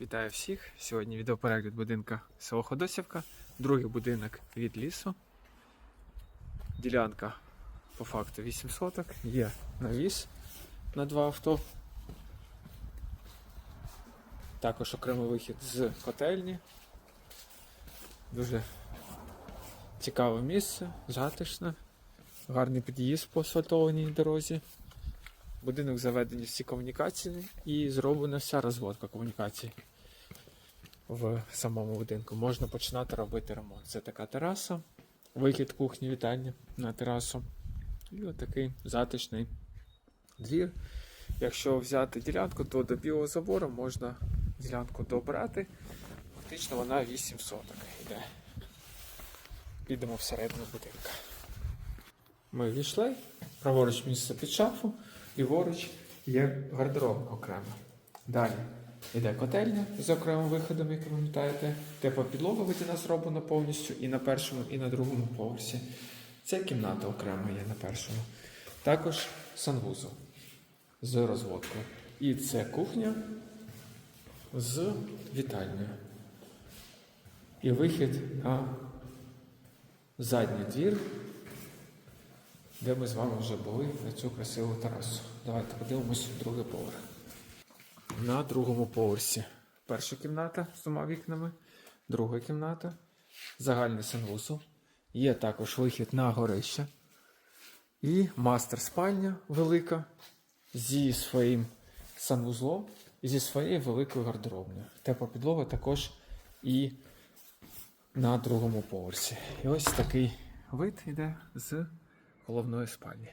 Вітаю всіх! Сьогодні відеоперегляд будинка село Ходосівка, другий будинок від лісу. Ділянка по факту 8 соток, є навіс на два авто. Також окремий вихід з котельні. Дуже цікаве місце, затишне, гарний під'їзд по асфальтованій дорозі. Будинок заведені всі комунікації і зроблена вся розводка комунікацій в самому будинку. Можна починати робити ремонт. Це така тераса, вихід кухні, вітальня на терасу. І отакий затишний двір. Якщо взяти ділянку, то до білого забору можна ділянку добрати. Фактично вона 8 соток йде. Підемо всередину будинка. Ми війшли, праворуч місце під шафу, ліворуч є гардероб окремо. Далі йде котельня з окремим виходом, як ви пам'ятаєте. Тепла підлога водяна зроблена повністю і на першому, і на другому поверсі. Це кімната окремо є на першому. Також санвузол з розводкою. І це кухня з вітальною. І вихід на задній двір де ми з вами вже були на цю красиву терасу. Давайте подивимось другий поверх. На другому поверсі перша кімната з двома вікнами, друга кімната, загальний санвузол. Є також вихід на горище. І мастер спальня велика зі своїм санвузлом і зі своєю великою гардеробною. Тепла підлога також і на другому поверсі. І ось такий вид йде з головної спальні.